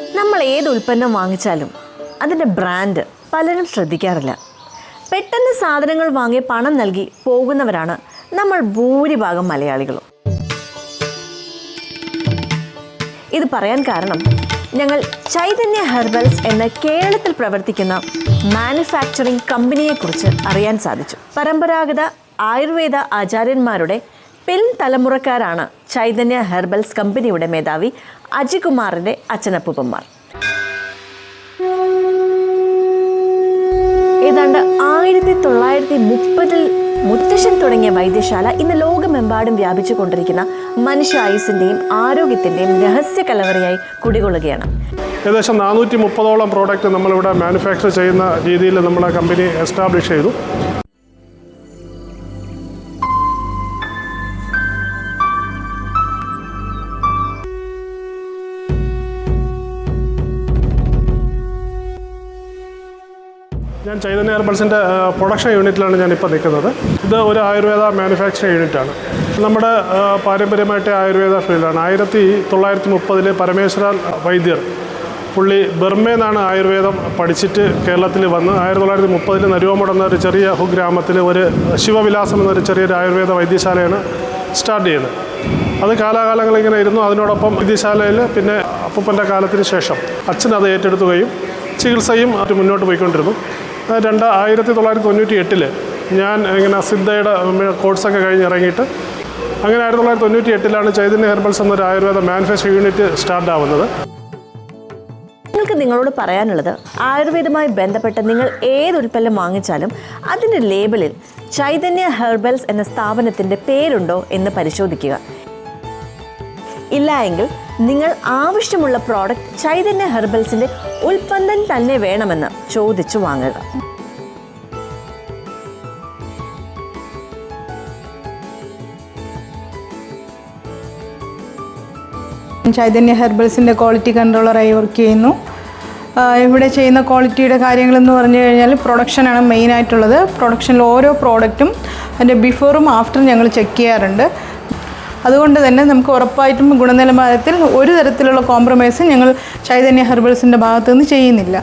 നമ്മൾ ഏത് ഉൽപ്പന്നം വാങ്ങിച്ചാലും അതിന്റെ ബ്രാൻഡ് പലരും ശ്രദ്ധിക്കാറില്ല. പെട്ടെന്ന് സാധനങ്ങൾ വാങ്ങി പണം നൽകി പോകുന്നവരാണ് നമ്മൾ ഭൂരിഭാഗം മലയാളികളും. ഇത് പറയാൻ കാരണം ഞങ്ങൾ ചൈതന്യ ഹെർബൽസ് എന്ന കേരളത്തിൽ പ്രവർത്തിക്കുന്ന മാനുഫാക്ചറിംഗ് കമ്പനിയെക്കുറിച്ച് അറിയാൻ സാധിച്ചു. പരമ്പരാഗത ആയുർവേദ ആചാര്യന്മാരുടെ പിൻ തലമുറക്കാരാണ് ചൈതന്യ ഹെർബൽസ് കമ്പനിയുടെ മേധാവി അജികുമാറിന്റെ അച്ഛനപ്പൂപ്പന്മാർ. ഏതാണ്ട് ആയിരത്തി തൊള്ളായിരത്തി മുപ്പതിൽ മുത്തശ്ശൻ തുടങ്ങിയ വൈദ്യശാല ഇന്ന് ലോകമെമ്പാടും വ്യാപിച്ചു കൊണ്ടിരിക്കുന്ന മനുഷ്യായുസിന്റെയും ആരോഗ്യത്തിന്റെയും രഹസ്യ കലവറയായി കുടികൊള്ളുകയാണ്. ഏകദേശം നാനൂറ്റി മുപ്പതോളം പ്രോഡക്റ്റ് നമ്മളിവിടെ മാനുഫാക്ചർ ചെയ്യുന്ന രീതിയിൽ നമ്മളെ കമ്പനി എസ്റ്റാബ്ലിഷ് ചെയ്തു. ഞാൻ ചൈതന്യ ഹെർബൽസിന്റെ പ്രൊഡക്ഷൻ യൂണിറ്റിലാണ് ഞാനിപ്പോൾ നിൽക്കുന്നത്. ഇത് ഒരു ആയുർവേദ മാനുഫാക്ചറിങ് യൂണിറ്റാണ് നമ്മുടെ പാരമ്പര്യമായിട്ട് ആയുർവേദ ഫീൽഡാണ് ആയിരത്തി തൊള്ളായിരത്തി മുപ്പതിൽ പരമേശ്വര വൈദ്യർ പുള്ളി ബെർമേന്നാണ് ആയുർവേദം പഠിച്ചിട്ട് കേരളത്തിൽ വന്ന് ആയിരത്തി തൊള്ളായിരത്തി മുപ്പതിൽ നരുവമട എന്നൊരു ചെറിയ ഗ്രാമത്തിൽ ഒരു ശിവവിലാസം എന്നൊരു ചെറിയൊരു ആയുർവേദ വൈദ്യശാലയാണ് സ്റ്റാർട്ട് ചെയ്തത്. അത് കാലാകാലങ്ങൾ ഇങ്ങനെ ഇരുന്നു. അതിനോടൊപ്പം വൈദ്യശാലയിൽ പിന്നെ അപ്പൂപ്പന്റെ കാലത്തിന് ശേഷം അച്ഛൻ അത് ഏറ്റെടുക്കുകയും ചികിത്സയും അത് മുന്നോട്ട് പോയിക്കൊണ്ടിരുന്നു. രണ്ട് ആയിരത്തി തൊള്ളായിരത്തി തൊണ്ണൂറ്റി എട്ടിൽ ഞാൻ ഇങ്ങനെ സിദ്ധയുടെ കോഴ്സൊക്കെ കഴിഞ്ഞ് ഇറങ്ങിയിട്ട് അങ്ങനെ ആയിരത്തി തൊള്ളായിരത്തി തൊണ്ണൂറ്റി എട്ടിലാണ് ചൈതന്യ ഹെർബൽസ് എന്നൊരു ആയുർവേദ മാനുഫാക്ചർ യൂണിറ്റ് സ്റ്റാർട്ട് ആവുന്നത്. നിങ്ങൾക്ക് നിങ്ങളോട് പറയാനുള്ളത് ആയുർവേദമായി ബന്ധപ്പെട്ട് നിങ്ങൾ ഏത് ഉൽപ്പന്നം വാങ്ങിച്ചാലും അതിന്റെ ലേബലിൽ ചൈതന്യ ഹെർബൽസ് എന്ന സ്ഥാപനത്തിന്റെ പേരുണ്ടോ എന്ന് പരിശോധിക്കുക. ഇല്ല എങ്കിൽ നിങ്ങൾ ആവശ്യമുള്ള പ്രോഡക്റ്റ് ചൈതന്യ ഹെർബൽസിന്റെ ഉൽപ്പന്നം തന്നെ വേണമെന്ന് ചോദിച്ചു വാങ്ങുക. ചൈതന്യ ഹെർബൽസിന്റെ ക്വാളിറ്റി കൺട്രോളറായി വർക്ക് ചെയ്യുന്നു. ഇവിടെ ചെയ്യുന്ന ക്വാളിറ്റിയുടെ കാര്യങ്ങളെന്ന് പറഞ്ഞു കഴിഞ്ഞാൽ പ്രൊഡക്ഷനാണ് മെയിനായിട്ടുള്ളത് പ്രൊഡക്ഷനിൽ ഓരോ പ്രോഡക്റ്റും അതിന്റെ ബിഫോറും ആഫ്റ്ററും ഞങ്ങൾ ചെക്ക് ചെയ്യാറുണ്ട്. അതുകൊണ്ട് തന്നെ നമുക്ക് ഉറപ്പായിട്ടും ഗുണനിലവാരത്തിൽ ഒരു തരത്തിലുള്ള കോംപ്രമൈസും ഞങ്ങൾ ചൈതന്യ ഹെർബൽസിന്റെ ഭാഗത്തു നിന്ന് ചെയ്യുന്നില്ല.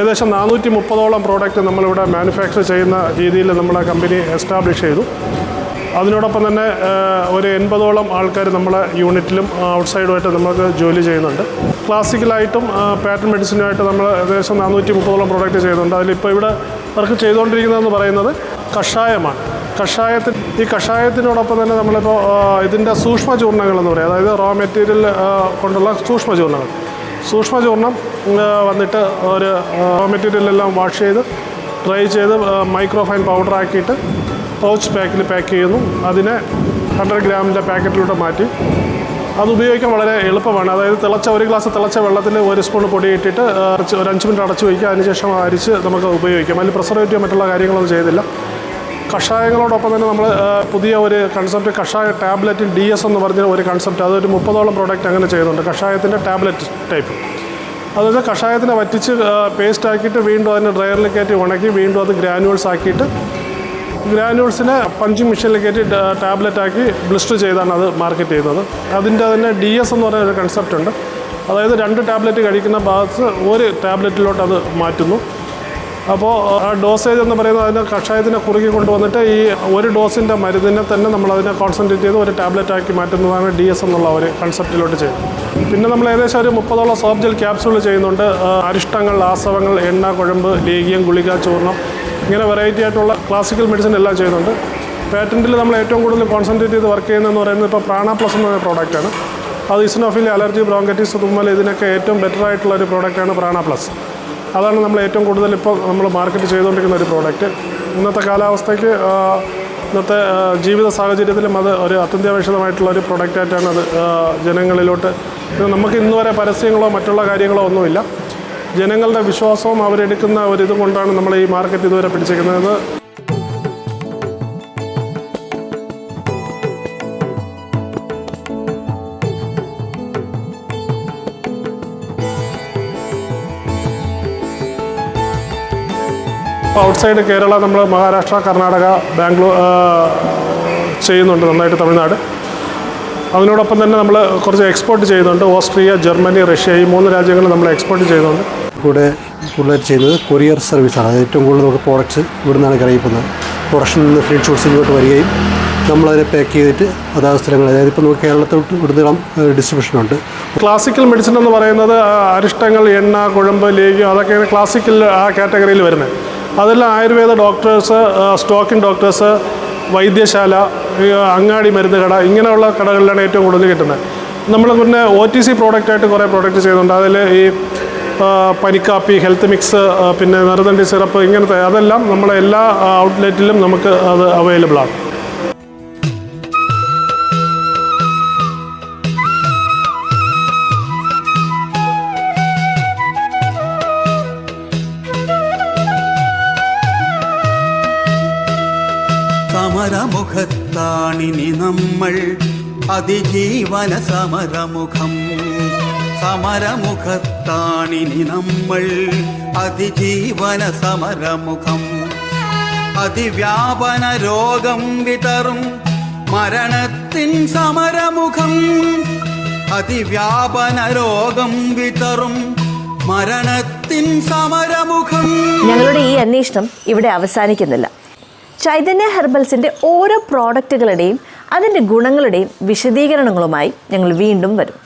ഏകദേശം നാനൂറ്റി മുപ്പതോളം പ്രോഡക്റ്റ് നമ്മളിവിടെ മാനുഫാക്ചർ ചെയ്യുന്ന രീതിയിൽ നമ്മളെ കമ്പനി എസ്റ്റാബ്ലിഷ് ചെയ്തു. അതിനോടൊപ്പം തന്നെ ഒരു എൺപതോളം ആൾക്കാർ നമ്മളെ യൂണിറ്റിലും ഔട്ട്സൈഡുമായിട്ട് നമുക്ക് ജോലി ചെയ്യുന്നുണ്ട്. ക്ലാസിക്കലായിട്ടും പാറ്റേൺ മെഡിസിനുമായിട്ട് നമ്മൾ ഏകദേശം നാനൂറ്റി മുപ്പതോളം പ്രൊഡക്റ്റ് ചെയ്യുന്നുണ്ട്. അതിലിപ്പോൾ ഇവിടെ വർക്ക് ചെയ്തുകൊണ്ടിരിക്കുന്നതെന്ന് പറയുന്നത് കഷായമാണ്. കഷായത്തിൽ ഈ കഷായത്തിനോടൊപ്പം തന്നെ നമ്മളിപ്പോൾ ഇതിന്റെ സൂക്ഷ്മ ചൂർണങ്ങൾ എന്ന് പറയും. അതായത് റോ മെറ്റീരിയൽ കൊണ്ടുള്ള സൂക്ഷ്മ ചൂർണങ്ങൾ സൂക്ഷ്മചൂർണം വന്നിട്ട് ഒരു റോ മെറ്റീരിയലെല്ലാം വാഷ് ചെയ്ത് ഡ്രൈ ചെയ്ത് മൈക്രോഫൈൻ പൗഡർ ആക്കിയിട്ട് പൗച്ച് പാക്കിൽ പാക്ക് ചെയ്യുന്നു. അതിനെ ഹൺഡ്രഡ് ഗ്രാമിന്റെ പാക്കറ്റിലൂടെ മാറ്റി. അത് ഉപയോഗിക്കാൻ വളരെ എളുപ്പമാണ്. അതായത് തിളച്ച ഒരു ഗ്ലാസ് തിളച്ച വെള്ളത്തിൽ ഒരു സ്പൂൺ പൊടി ഇട്ടിട്ട് അരച്ച് ഒരു അഞ്ച് മിനിറ്റ് അടച്ചു വയ്ക്കുക. അതിനുശേഷം അരിച്ച് നമുക്ക് ഉപയോഗിക്കാം. അതിൽ പ്രിസർവേറ്റീവ് മറ്റുള്ള കാര്യങ്ങളൊന്നും ചെയ്തില്ല കഷായങ്ങളോടൊപ്പം തന്നെ നമ്മൾ പുതിയ ഒരു കൺസെപ്റ്റ് കഷായ ടാബ്ലറ്റ് ഡി എസ് എന്ന് പറഞ്ഞ ഒരു കൺസെപ്റ്റ് അതൊരു മുപ്പതോളം പ്രോഡക്റ്റ് അങ്ങനെ ചെയ്യുന്നുണ്ട്. കഷായത്തിന്റെ ടാബ്ലറ്റ് ടൈപ്പ് അതായത് കഷായത്തിനെ വറ്റിച്ച് പേസ്റ്റ് ആക്കിയിട്ട് വീണ്ടും അതിനെ ഡ്രയറിൽ കയറ്റി ഉണക്കി വീണ്ടും അത് ഗ്രാനുവൽസ് ആക്കിയിട്ട് ഗ്രാനുവൽസിനെ പഞ്ചിങ് മെഷീനിൽ കയറ്റി ടാബ്ലറ്റ് ആക്കി ബ്ലിസ്റ്റർ ചെയ്താണ് അത് മാർക്കറ്റ് ചെയ്തത്. അതിന്റെ തന്നെ ഡി എസ് എന്ന് പറയുന്ന ഒരു കൺസെപ്റ്റ് ഉണ്ട്. അതായത് രണ്ട് ടാബ്ലറ്റ് കഴിക്കുന്ന ഭാഗത്ത് ഒരു ടാബ്ലറ്റിലോട്ട് അത് മാറ്റുന്നു. അപ്പോൾ ആ ഡോസേജ് എന്ന് പറയുന്നത് അതിന്റെ കഷായത്തിനെ കുറുകി കൊണ്ടുവന്നിട്ട് ഈ ഒരു ഡോസിന്റെ മരുന്നിനെ തന്നെ നമ്മൾ അതിനെ കോൺസെൻട്രേറ്റ് ചെയ്ത് ഒരു ടാബ്ലറ്റ് ആക്കി മാറ്റുന്നതാണ് ഡി എസ് എന്നുള്ള ഒരു കൺസെപ്റ്റിലോട്ട് ചെയ്യുന്നത്. പിന്നെ നമ്മൾ ഏകദേശം ഒരു മുപ്പതോളം സോഫ്റ്റ് ജെൽ ക്യാപ്സ്യൂൾ ചെയ്യുന്നുണ്ട്. അരിഷ്ടങ്ങൾ ആസവങ്ങൾ എണ്ണ കുഴമ്പ് ലേഹ്യം ഗുളിക ചൂർണം ഇങ്ങനെ വെറൈറ്റി ആയിട്ടുള്ള ക്ലാസിക്കൽ മെഡിസിൻ എല്ലാം ചെയ്യുന്നുണ്ട്. പാറ്റന്റിൽ നമ്മൾ ഏറ്റവും കൂടുതൽ കോൺസെൻട്രേറ്റ് ചെയ്ത് വർക്ക് ചെയ്യുന്നതെന്ന് പറയുന്നത് ഇപ്പോൾ പ്രാണ പ്ലസ് എന്ന പ്രോഡക്റ്റാണ് അത് ഇസ്നോഫിൽ അലർജി ബ്രോങ്കറ്റിസ് തുമ്മൽ ഇതിനൊക്കെ ഏറ്റവും ബെറ്റർ ആയിട്ടുള്ള ഒരു പ്രോഡക്റ്റാണ് പ്രാണ പ്ലസ് അതാണ് നമ്മൾ ഏറ്റവും കൂടുതൽ ഇപ്പോൾ നമ്മൾ മാർക്കറ്റ് ചെയ്തുകൊണ്ടിരിക്കുന്ന ഒരു പ്രോഡക്റ്റ് ഇന്നത്തെ കാലാവസ്ഥയ്ക്ക് ഇന്നത്തെ ജീവിത സാഹചര്യത്തിലും അത് ഒരു അത്യന്താപേക്ഷിതമായിട്ടുള്ള ഒരു പ്രോഡക്റ്റായിട്ടാണ് അത് ജനങ്ങളിലോട്ട്. നമുക്ക് ഇന്നുവരെ പരസ്യങ്ങളോ മറ്റുള്ള കാര്യങ്ങളോ ഒന്നുമില്ല. ജനങ്ങളുടെ വിശ്വാസവും അവരെടുക്കുന്ന ഒരിത് കൊണ്ടാണ് നമ്മൾ ഈ മാർക്കറ്റ് ഇതുവരെ പിടിച്ചിരിക്കുന്നത്. ഇപ്പോൾ ഔട്ട്സൈഡ് കേരള നമ്മൾ മഹാരാഷ്ട്ര കർണാടക ബാംഗ്ലൂർ ചെയ്യുന്നുണ്ട് നന്നായിട്ട് തമിഴ്നാട്. അതിനോടൊപ്പം തന്നെ നമ്മൾ കുറച്ച് എക്സ്പോർട്ട് ചെയ്യുന്നുണ്ട് ഓസ്ട്രിയ ജർമ്മനി റഷ്യ ഈ മൂന്ന് രാജ്യങ്ങൾ നമ്മൾ എക്സ്പോർട്ട് ചെയ്യുന്നുണ്ട് കൂടെ കൂടുതലായിട്ട് ചെയ്യുന്നത് കൊറിയർ സർവീസാണ്. അത് ഏറ്റവും കൂടുതൽ നമുക്ക് പ്രോഡക്റ്റ്സ് ഇവിടെ നിന്നാണ് ഗ്രഹിക്കുന്നത് പ്രൊഡക്ഷനിൽ നിന്ന് ഫ്രീ ഷൂട്ട്സ് ഇങ്ങോട്ട് വരികയും നമ്മളതിനെ പാക്ക് ചെയ്തിട്ട് അതാത് സ്ഥലങ്ങൾ അതായത് ഇപ്പോൾ നമുക്ക് കേരളത്തോട്ട് ഇവിടുന്ന് ഡിസ്ട്രിബ്യൂഷനുണ്ട് ക്ലാസിക്കൽ മെഡിസിൻ എന്ന് പറയുന്നത് അരിഷ്ടങ്ങൾ എണ്ണ കുഴമ്പ് ലേഹ്യം അതൊക്കെയാണ് ക്ലാസിക്കൽ ആ കാറ്റഗറിയിൽ വരുന്നത്. അതെല്ലാം ആയുർവേദ ഡോക്ടേഴ്സ് സ്റ്റോക്കിംഗ് ഡോക്ടേഴ്സ് വൈദ്യശാല അങ്ങാടി മരുന്ന് കട ഇങ്ങനെയുള്ള കടകളിലാണ് ഏറ്റവും കൂടുതൽ കിട്ടുന്നത്. നമ്മൾ പിന്നെ ഒ ടി സി പ്രോഡക്റ്റായിട്ട് കുറേ പ്രോഡക്റ്റ് ചെയ്യുന്നുണ്ട്. അതിൽ ഈ പനിക്കാപ്പി ഹെൽത്ത് മിക്സ് പിന്നെ നറുതണ്ടി സിറപ്പ് ഇങ്ങനത്തെ അതെല്ലാം നമ്മളെ എല്ലാ ഔട്ട്ലെറ്റിലും നമുക്ക് അത് അവൈലബിൾ സമരമുഖത്താണിനി നമ്മൾ അതിജീവന സമരമുഖം. സമരമുഖത്താണിനി നമ്മൾ അതിജീവന സമരമുഖം. അതിവ്യാപന രോഗം വിതറും മരണത്തിൻ സമരമുഖം. അതിവ്യാപന രോഗം വിതറും മരണത്തിൻ സമരമുഖം. ഞങ്ങളുടെ ഈ അന്വേഷണം ഇവിടെ അവസാനിക്കുന്നില്ല. ചൈതന്യ ഹെർബൽസിന്റെ ഓരോ പ്രോഡക്റ്റുകളുടെയും അതിന്റെ ഗുണങ്ങളുടെയും വിശദീകരണങ്ങളുമായി ഞങ്ങൾ വീണ്ടും വരും.